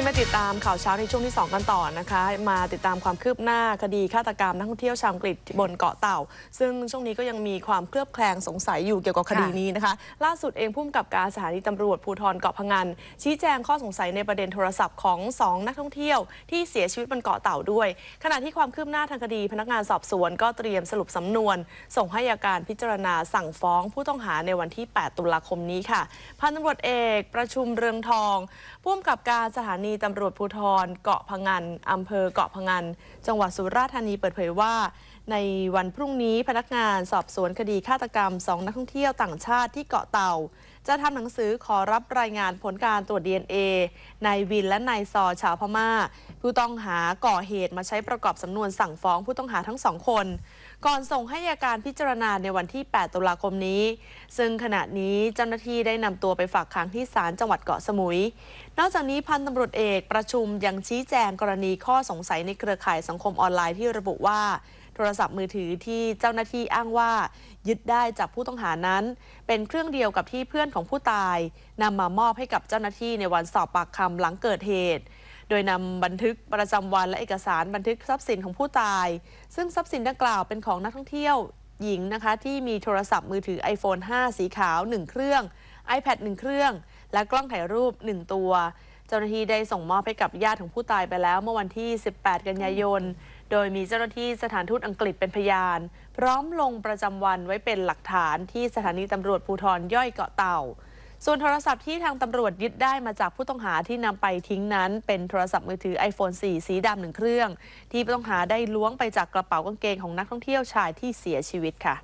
นี้มาติดตามข่าวเช้าในช่วงที่ 2 กันต่อนะคะ มาติดตามความคืบหน้าคดีฆาตกรรมนักท่องเที่ยวชาวอังกฤษบนเกาะเต่า ซึ่งช่วงนี้ก็ยังมีความเคลือบแคลงสงสัยอยู่เกี่ยวกับคดีนี้นะคะ ล่าสุดเองพุ่มกับการสถานีตำรวจภูธรเกาะพะงัน ชี้แจงข้อสงสัยในประเด็นโทรศัพท์ของ 2 นักท่องเที่ยวที่เสียชีวิตบนเกาะเต่าด้วย ขณะที่ความคืบหน้าทางคดี พนักงานสอบสวนก็เตรียมสรุปสำนวน ส่งให้อัยการพิจารณาสั่งฟ้องผู้ต้องหาในวันที่ 8 ตุลาคมนี้ค่ะพันตำรวจเอกประชุมเรืองทองผู้กำกับการสถานีตำรวจภูธรเกาะพะงันอำเภอเกาะพะงัน จังหวัดสุราษฎร์ธานีเปิดเผยว่า ในวันพรุ่งนี้พนักงานสอบสวนคดีฆาตกรรมสองนักท่องเที่ยวต่างชาติที่เกาะเต่า จะทำหนังสือขอรับรายงานผลการตรวจ DNA นายวินและนายซอชาวพม่า ผู้ต้องหาก่อเหตุมาใช้ประกอบสำนวนสั่งฟ้องผู้ต้องหาทั้งสองคน ก่อนส่งให้อัยการพิจารณาในวันที่ 8 ตุลาคมนี้ ซึ่งขณะนี้เจ้าหน้าที่ได้นำตัวไปฝากขังที่ศาลจังหวัดเกาะสมุย นอกจากนี้พันตำรวจเอกประชุมยังชี้แจงกรณีข้อสงสัยในเครือข่ายสังคมออนไลน์ที่ระบุว่า รศัพท์มือถือที่เจ้าหน้าที่อ้างว่ายึดได้จากผู้ต้องหานั้น เป็นเครื่องเดียวกับที่เพื่อนของผู้ตายนำมามอบให้กับเจ้าหน้าที่ในวันสอบปากคำหลังเกิดเหตุ โดยนำบันทึกประจำวันและเอกสารบันทึกทรัพย์สินของผู้ตาย ซึ่งทรัพย์สินดังกล่าวเป็นของนักท่องเที่ยวหญิงนะคะที่มีโทรศัพท์มือถือ iPhone 5 สีขาว 1 เครื่อง iPad 1 เครื่อง และกล้องถ่ายรูป 1 ตัว เจ้าหน้าที่ได้ส่งมอบให้กับญาติของผู้ตายไปแล้ว เมื่อวันที่ 18 กันยายน โดยมีเจ้าหน้าที่สถานทูตอังกฤษเป็นพยาน พร้อมลงประจำวันไว้เป็นหลักฐานที่สถานีตำรวจภูทรย่อยเกาะเต่า ส่วนโทรศัพท์ที่ทางตำรวจยึดได้มาจากผู้ต้องหาที่นำไปทิ้งนั้น เป็นโทรศัพท์มือถือ iPhone 4 สีดำหนึ่งเครื่อง ที่ผู้ต้องหาได้ล้วงไปจากกระเป๋ากางเกงของนักท่องเที่ยวชายที่เสียชีวิตค่ะ